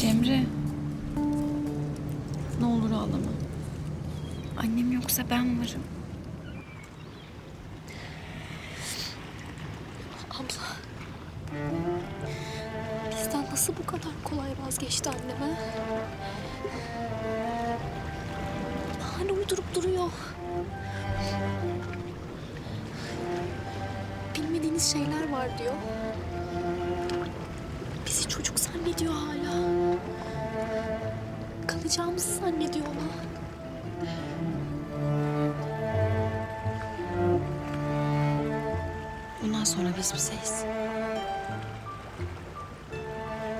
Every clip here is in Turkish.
Cemre. Ne olur ağlama. Annem yoksa ben varım. Abla. Bizden nasıl bu kadar kolay vazgeçti anneme? Bahane uydurup duruyor. Bilmediğiniz şeyler var diyor. Bizi çocuk zannediyor hala. Kalacağımızı zannediyor ona. Bundan sonra biz bizeyiz.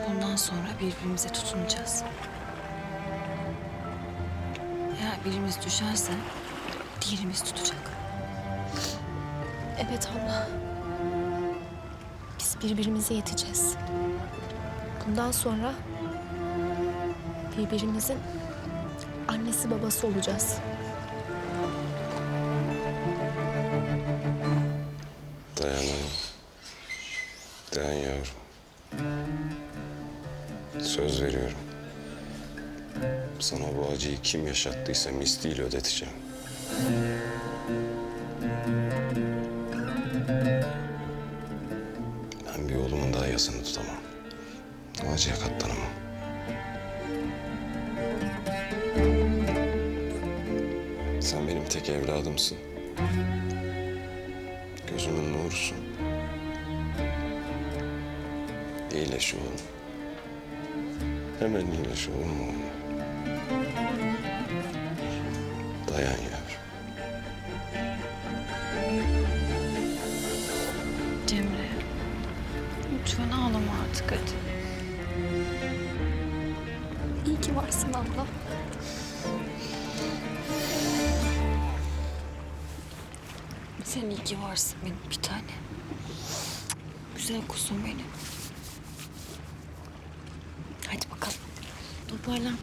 Bundan sonra birbirimize tutunacağız. Eğer birimiz düşerse diğerimiz tutacak. Evet abla. Biz birbirimize yeteceğiz. Bundan sonra birbirimizin annesi babası olacağız. Dayan hanım. Dayan yavrum. Söz veriyorum. Sana bu acıyı kim yaşattıysa misliyle ödeteceğim. Ben bir oğlumun daha yasını tutamam. O acıya katlanamam. Sen benim tek evladımsın. Gözümün nurusun. İyileş oğlum. Hemen iyileş olur mu oğlum? Dayan yavrum. Cemre. Lütfen ağlama artık hadi. İyi ki varsın abla. Sen iyi ki varsın benim bir tane. Güzel kuzum benim. Hadi bakalım. Toparlan.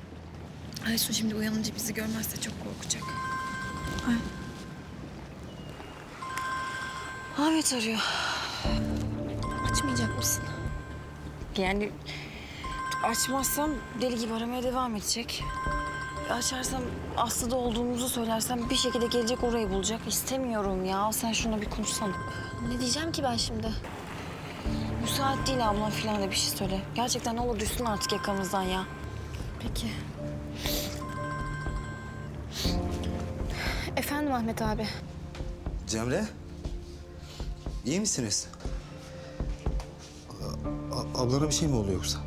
Aysu şimdi uyanınca bizi görmezse çok korkacak. Ay. Ahmet arıyor. Açmayacak mısın? Yani açmazsam deli gibi aramaya devam edecek. Açarsam Aslı'da olduğumuzu söylersem bir şekilde gelecek orayı bulacak. İstemiyorum ya. Sen şuna bir konuşsana. Ne diyeceğim ki ben şimdi? Müsait değil ablam falan da bir şey söyle. Gerçekten ne olur düşsün artık yakamızdan ya. Peki. Efendim Ahmet abi. Cemre, iyi misiniz? A- ablana bir şey mi oldu yoksa?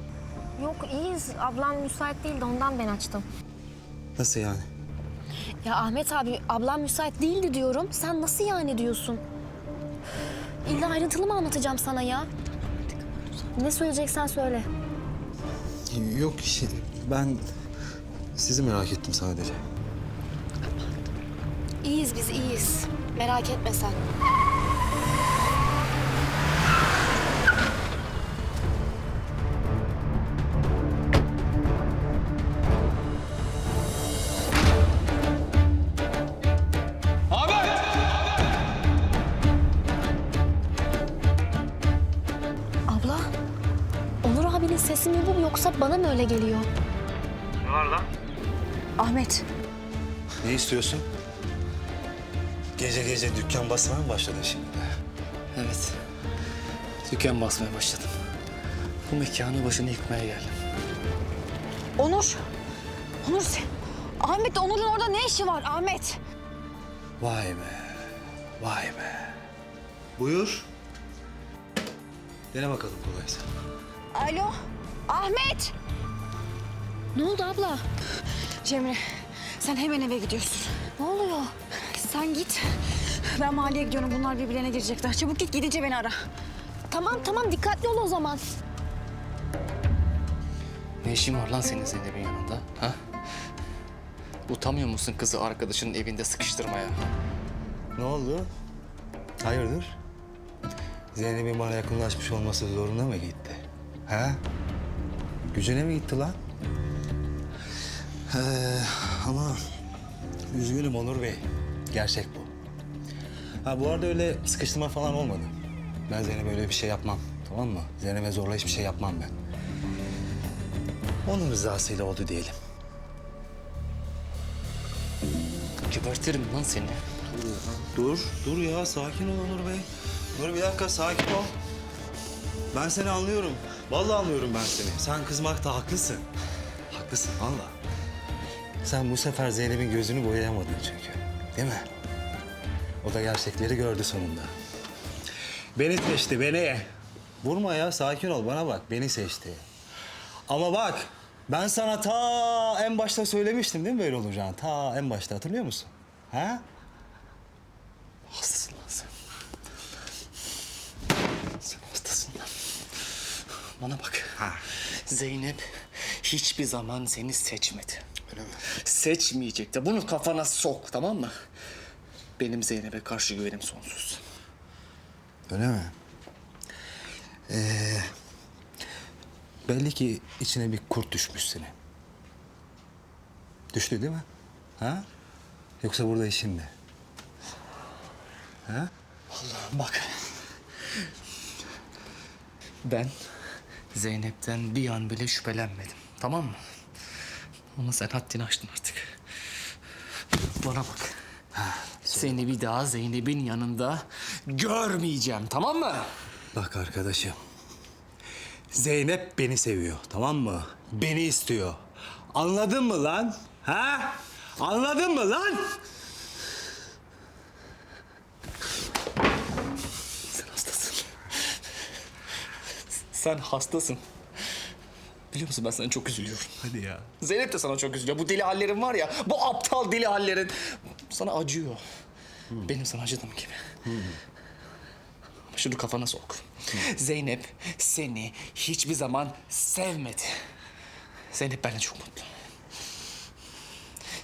Yok iyiyiz. Ablam müsait değildi ondan ben açtım. Nasıl yani? Ya Ahmet abi ablam müsait değildi diyorum. Sen nasıl yani diyorsun? İlla ayrıntılı mı anlatacağım sana ya? Ne söyleyeceksen söyle. Yok şey, ben sizi merak ettim sadece. İyiyiz biz iyiyiz. Merak etme sen. Ahmet. Ne istiyorsun? Gece gece dükkan basmaya mı başladın şimdi? Evet. Dükkan basmaya başladım. Bu mekanı başını yıkmaya geldim. Onur. Onur sen. Ahmet Onur'un orada ne işi var Ahmet? Vay be. Vay be. Buyur. Dene bakalım kolaysa. Alo. Ahmet. Ne oldu abla? Cemre sen hemen eve gidiyorsun. Ne oluyor? Sen git. Ben mahalleye gidiyorum. Bunlar birbirlerine girecekler. Çabuk git gidince beni ara. Tamam tamam dikkatli ol o zaman. Ne işin var lan senin Zeynep'in yanında? Ha? Utanmıyor musun kızı arkadaşının evinde sıkıştırmaya? Ne oldu? Hayırdır? Zeynep'in bana yakınlaşmış olması zoruna mı gitti? Ha? Gücüne mi gitti lan? Ee, ama üzgünüm Onur Bey. Gerçek bu. Ha bu arada öyle sıkıştırma falan olmadı. Ben Zeynep'e öyle bir şey yapmam. Tamam mı? Zeynep'e zorla hiçbir şey yapmam ben. Onun rızasıyla oldu diyelim. Gebertirim lan seni. Dur, dur ya. Sakin ol Onur Bey. Dur bir dakika, sakin ol. Ben seni anlıyorum. Vallahi anlıyorum ben seni. Sen kızmakta haklısın. Haklısın, vallahi. Sen bu sefer Zeynep'in gözünü boyayamadın çünkü. Değil mi? O da gerçekleri gördü sonunda. Beni seçti, beni. Vurma ya, sakin ol. Bana bak, beni seçti. Ama bak, ben sana ta en başta söylemiştim değil mi böyle olacağını? Ta en başta hatırlıyor musun? Ha? Hastasın lan sen. Sen hastasın lan. Bana bak. Zeynep hiçbir zaman seni seçmedi. Öyle mi? Seçmeyecek de bunu kafana sok tamam mı? Benim Zeynep'e karşı güvenim sonsuz. Öyle mi? Ee, belli ki içine bir kurt düşmüş senin. Düştü değil mi? Ha? Yoksa burada işin ne? Ha? Bak. Ben Zeynep'ten bir an bile şüphelenmedim. Tamam mı? Ama sen haddini aştın artık. Bana bak. Seni bir daha Zeynep'in yanında görmeyeceğim. Tamam mı? Bak arkadaşım. Zeynep beni seviyor tamam mı? Beni istiyor. Anladın mı lan? Ha? Anladın mı lan? Sen hastasın. Sen hastasın. Biliyor musun ben sana çok üzülüyorum. Hadi ya. Zeynep de sana çok üzülüyor. Bu deli hallerin var ya, bu aptal deli hallerin sana acıyor. Benim sana acıdığım gibi. Ama şunu kafana sok. Zeynep seni hiçbir zaman sevmedi. Zeynep benimle çok mutlu.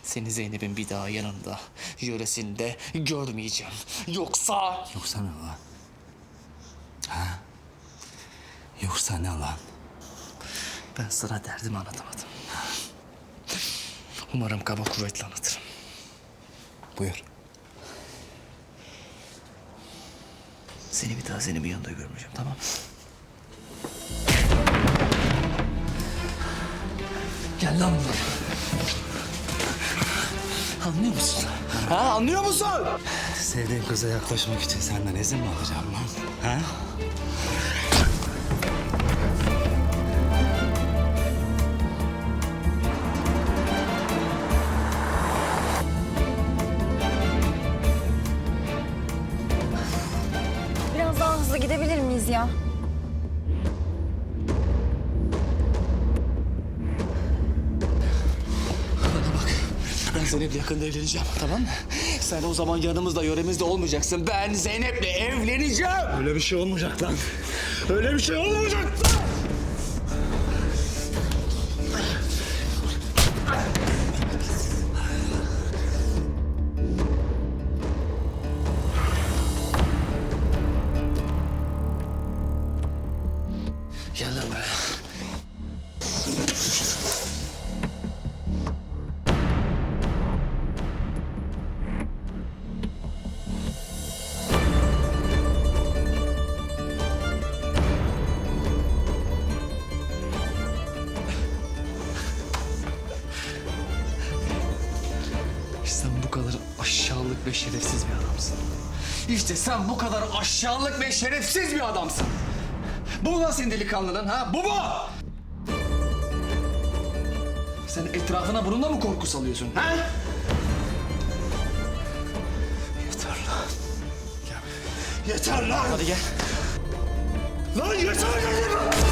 Seni Zeynep'in bir daha yanında, yöresinde görmeyeceğim. Yoksa... Yoksa ne lan? Ha? Yoksa ne lan? Ben sana derdimi anlatamadım. Umarım kaba kuvvetle anlatırım. Buyur. Seni bir daha seni bir yanında görmeyeceğim tamam? Gel lan buraya. Anlıyor musun? Ha anlıyor musun? Sevdiğin kıza yaklaşmak için senden izin mi alacağım lan? Ha? Zeynep'le yakında evleneceğim tamam mı? Sen o zaman yanımızda yöremizde olmayacaksın. Ben Zeynep'le evleneceğim. Öyle bir şey olmayacak lan. Öyle bir şey olmayacak lan. Gel lan buraya. Aşağılık ve şerefsiz bir adamsın. İşte sen bu kadar aşağılık ve şerefsiz bir adamsın. Bu lan senin delikanlılığın ha? Bu mu? Sen etrafına bununla mı korku salıyorsun ha? Yeter lan. Yeter lan. Hadi gel. Lan yeter dedim